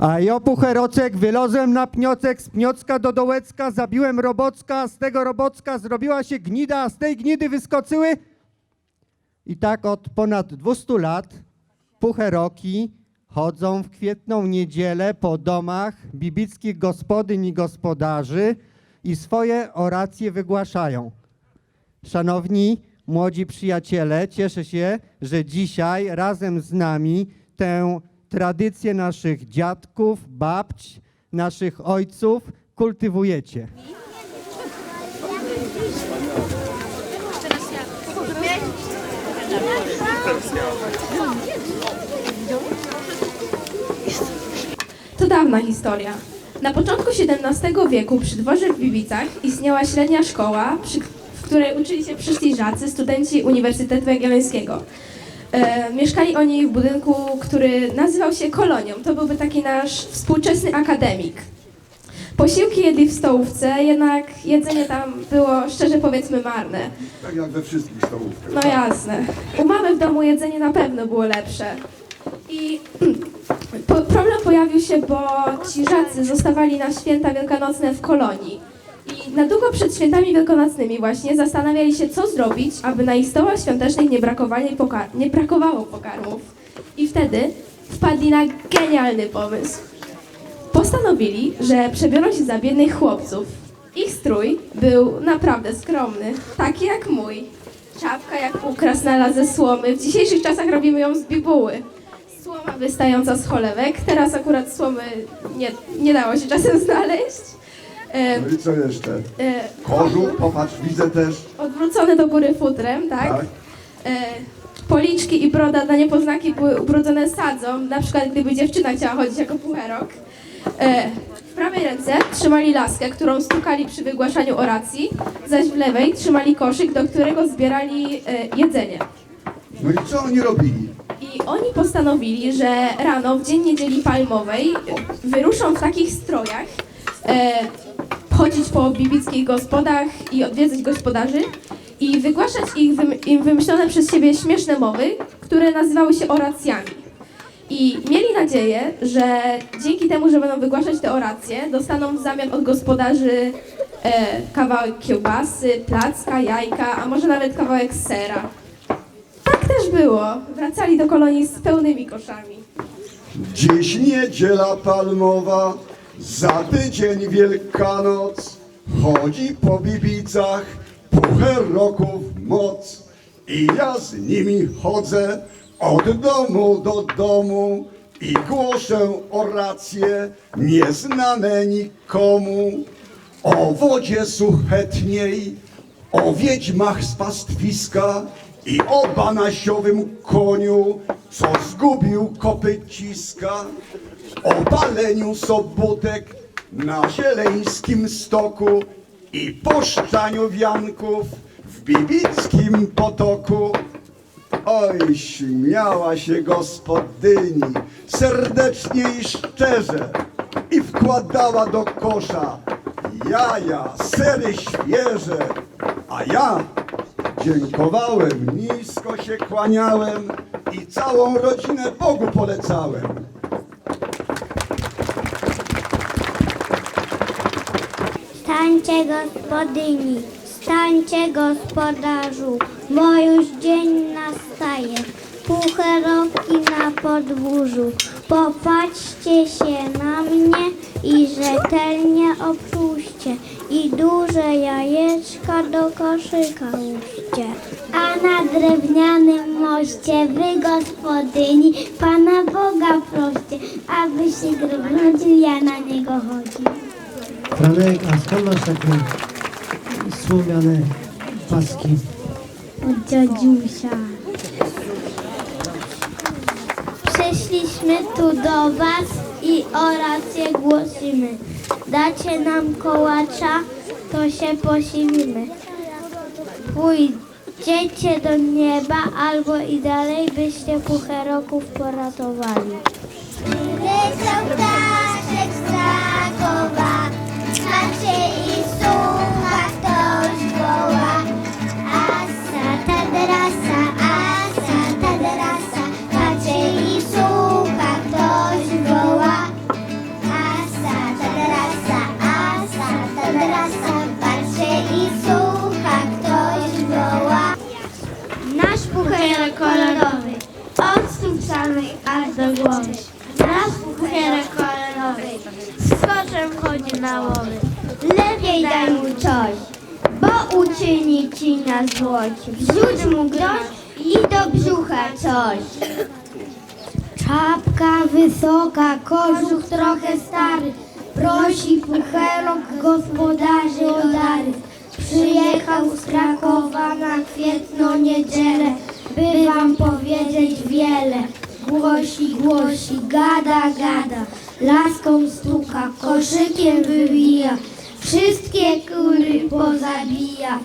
A ja pucherocek wylozłem na pniocek, z pniocka do dołecka, zabiłem robocka, z tego robocka zrobiła się gnida, a z tej gnidy wyskoczyły. I tak od ponad 200 lat pucheroki chodzą w kwietną niedzielę po domach bibickich gospodyń i gospodarzy i swoje oracje wygłaszają. Szanowni młodzi przyjaciele, cieszę się, że dzisiaj razem z nami tę tradycję naszych dziadków, babć, naszych ojców kultywujecie. To dawna historia. Na początku XVII wieku przy dworze w Bibicach istniała średnia szkoła, przy, w której uczyli się prestiżacy, studenci Uniwersytetu Jagiellońskiego. E, mieszkali oni w budynku, który nazywał się kolonią. To byłby taki nasz współczesny akademik. Posiłki jedli w stołówce, jednak jedzenie tam było, szczerze powiedzmy, marne. Tak jak we wszystkich stołówkach. No jasne. U mamy w domu jedzenie na pewno było lepsze. I po, problem pojawił się, bo ci żacy zostawali na święta wielkanocne w kolonii. Na długo przed świętami wielkanocnymi właśnie zastanawiali się, co zrobić, aby na ich stołach świątecznych nie, pokar- nie brakowało pokarmów. I wtedy wpadli na genialny pomysł. Postanowili, że przebiorą się za biednych chłopców. Ich strój był naprawdę skromny, taki jak mój. Czapka jak u krasnala ze słomy. W dzisiejszych czasach robimy ją z bibuły. Słoma wystająca z cholewek. Teraz akurat słomy nie, nie dało się czasem znaleźć. E, No i co jeszcze? e, Kożuch, popatrz, widzę też. odwrócone do góry futrem, tak? Tak. E, policzki i broda na niepoznaki były ubrudzone sadzą, na przykład gdyby dziewczyna chciała chodzić jako pucherok. E, w prawej ręce trzymali laskę, którą stukali przy wygłaszaniu oracji, zaś w lewej trzymali koszyk, do którego zbierali e, jedzenie. No i co oni robili? I oni postanowili, że rano, w dzień niedzieli palmowej, wyruszą w takich strojach, e, chodzić po biblickich gospodach i odwiedzać gospodarzy i wygłaszać ich im wymyślone przez siebie śmieszne mowy, które nazywały się oracjami. I mieli nadzieję, że dzięki temu, że będą wygłaszać te oracje, dostaną w zamian od gospodarzy e, kawałek kiełbasy, placka, jajka, a może nawet kawałek sera. Tak też było. Wracali do kolonii z pełnymi koszami. Dziś niedziela palmowa, za tydzień Wielkanoc. Chodzi po bibicach pucheroków moc. I ja z nimi chodzę od domu do domu i głoszę oracje nieznane nikomu. O wodzie suchetniej, o wiedźmach z pastwiska i o banasiowym koniu, co zgubił kopyciska, o paleniu sobotek na zieleńskim stoku i poszczaniu wianków w bibickim potoku. Oj, śmiała się gospodyni serdecznie i szczerze i wkładała do kosza jaja, sery świeże, a ja dziękowałem, nisko się kłaniałem i całą rodzinę Bogu polecałem. Stańcie gospodyni, stańcie gospodarzu, bo już dzień nastaje. Pucheroki na podwórzu, popatrzcie się na mnie i rzetelnie opróżcie i duże jajeczka do koszyka łóżcie. A na drewnianym moście wy gospodyni Pana Boga proście, aby się gromadzil, ja na niego chodził. Franek, a skąd masz takie słomiane paski? od dziadziusia. Przyszliśmy tu do was i orację głosimy. Dacie nam kołacza, to się posilimy. Pójdziecie do nieba albo i dalej, byście pucheroków poratowali. Wrzuć mu grosz i do brzucha coś. Czapka wysoka, kożuch trochę stary, prosi pucherok gospodarzy o dary. Przyjechał z Krakowa na kwietną niedzielę, by wam powiedzieć wiele. Głosi, głosi, gada, gada, laską stuka, koszykiem wywija, wszystkie kury pozabija.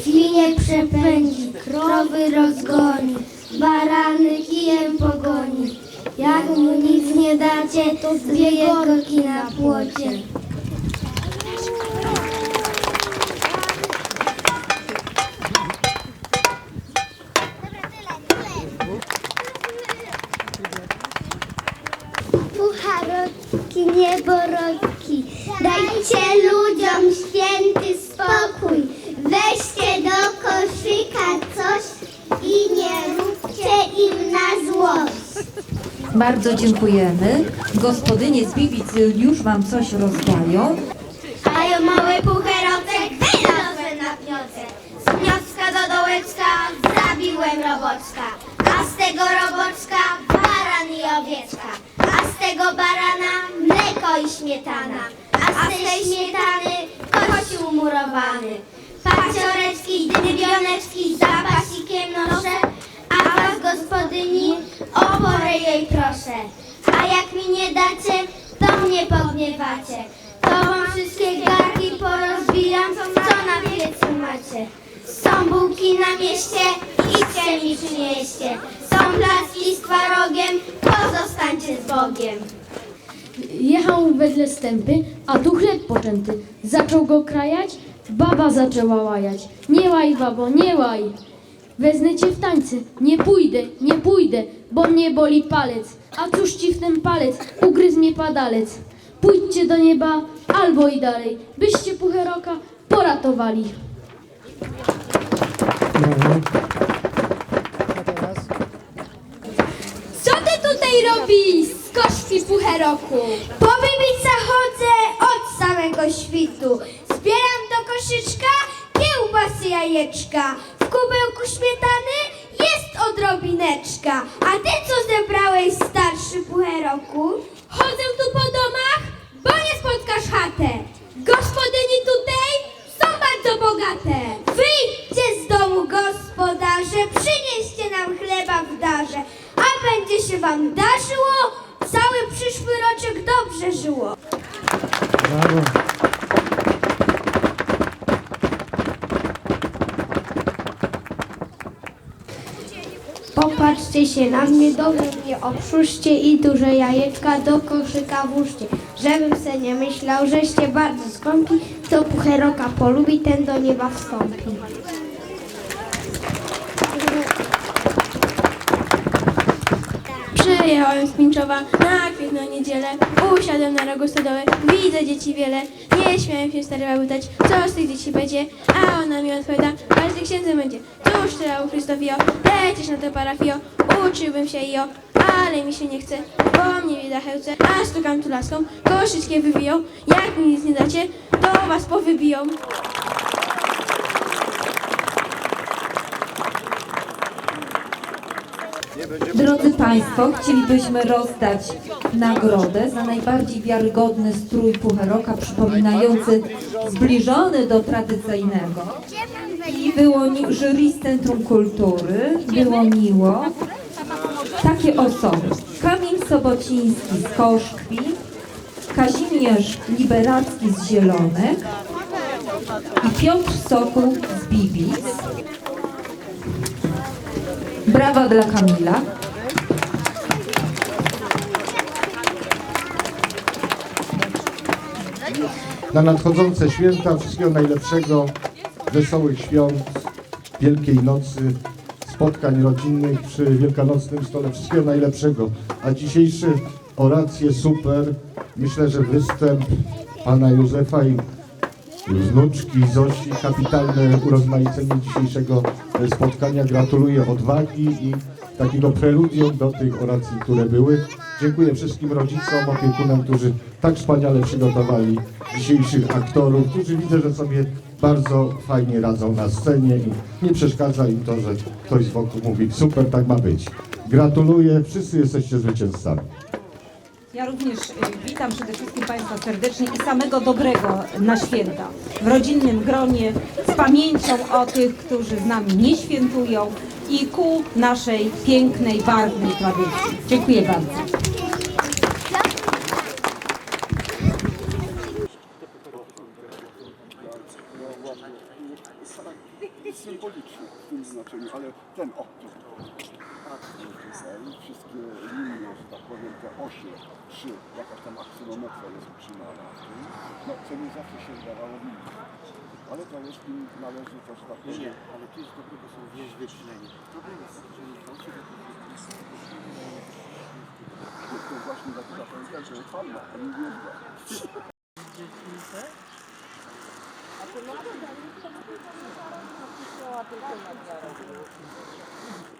Świnie przepędzi, krowy rozgoni, barany kijem pogoni. Jak mu nic nie dacie, to dwie korki na płocie. Pucharotki, nieborodki, dajcie ludziom święty spokój. Weźcie do koszyka coś i nie róbcie im na złość. Bardzo dziękujemy. Gospodynie z Bibic już Wam coś rozdają. A ja mały pucherowek wylazłem na pniocę. Z pniocka do dołeczka zabiłem roboczka. A z tego roboczka baran i owieczka. A z tego barana mleko i śmietana. A z tej śmietany kościół murowany. Pacioreczki dybioneczki z zapasikiem noszę. A was gospodyni o jej proszę. A jak mi nie dacie, to mnie pogniewacie. To wam wszystkie garki porozbijam, co na piecu macie. Są bułki na mieście, idźcie mi przynieście. Są placki z twarogiem, pozostańcie z Bogiem. Jechał wedle stępy, a tu chleb poczęty. Zaczął go krajać, baba zaczęła łajać. Nie łaj, babo, nie łaj. Wezmę cię w tańce. Nie pójdę, nie pójdę, bo mnie boli palec. A cóż ci w ten palec? Ugryzł mnie padalec. Pójdźcie do nieba albo i dalej, byście pucheroka poratowali. Co ty tutaj robisz, skoczki pucheroku? Po Bibica chodzę od samego świtu. Zbieram do koszyczka kiełbasy jajeczka. W kubełku śmietany odrobineczka. A ty co zebrałeś, starszy pucheroku? Chodzę tu po domach, bo nie spotkasz chatę. Gospodyni tutaj są bardzo bogate. Wyjdźcie z domu, gospodarze, przynieście nam chleba w darze, a będzie się wam darzyło, cały przyszły roczek dobrze żyło. Brawo. Popatrzcie się na mnie, dobrze mnie obszuszcie i duże jajeczka do koszyka włóżcie. Żebym se nie myślał, żeście bardzo skąpi, kto pucheroka polubi, ten do nieba wstąpi. Przyjechałem z Pińczowa na kwietną niedzielę. Usiadłem na rogu stodoły, widzę dzieci wiele. Nie śmiałem się stary baby pytać, co z tych dzieci będzie. A ona mi odpowiada, ty księdzem będzie. Cóż ty, u Chrystofio, lecisz na to parafio. Uczyłbym się i o, ale mi się nie chce, bo mnie bieda chełce. A stukam tu laską, koszyczkiem wybiją. Jak mi nic nie dacie, to was powybiją. Drodzy Państwo, chcielibyśmy rozdać nagrodę za najbardziej wiarygodny strój pucheroka, przypominający zbliżony do tradycyjnego. I wyłoni, jury z Centrum Kultury wyłoniło takie osoby. Kamil Sobociński z Koszkwi, Kazimierz Liberacki z Zielonek i Piotr Sokół z Bibic. Brawa dla Kamila. na nadchodzące święta. Wszystkiego najlepszego, wesołych świąt, Wielkiej Nocy, spotkań rodzinnych przy wielkanocnym stole. Wszystkiego najlepszego. A dzisiejsze oracje super. Myślę, że występ pana Józefa i wnuczki Zosi, kapitalne urozmaicenie dzisiejszego spotkania. Gratuluję odwagi i takiego preludium do tych oracji, które były. Dziękuję wszystkim rodzicom, opiekunom, którzy tak wspaniale przygotowali dzisiejszych aktorów, którzy widzę, że sobie bardzo fajnie radzą na scenie i nie przeszkadza im to, że ktoś z boku mówi super, tak ma być. Gratuluję, wszyscy jesteście zwycięzcami. Ja również y, witam przede wszystkim Państwa serdecznie i samego dobrego na święta. W rodzinnym gronie, z pamięcią o tych, którzy z nami nie świętują i ku naszej pięknej, barwnej tradycji. Dziękuję bardzo. symboliczny w tym znaczeniu, ale ten o, Wszystkie linie, że tak powiem, te osie, trzy, jakaś tam aksylometra jest utrzymana no co nie zawsze się zdawało widzieć. Ale to jest im należy to, że tak powiem. ale tu jest dobrego są wycinenie. Problem jest taki, że nie się to właśnie zaczyna pamiętać, że palma, a nie wjeżdża. No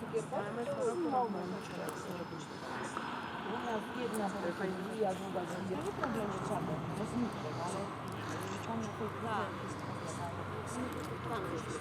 U nas jedna wypija, druga z Nie problem rzeczamy, to zniknę, ale tam na tej plan jest Plan jest.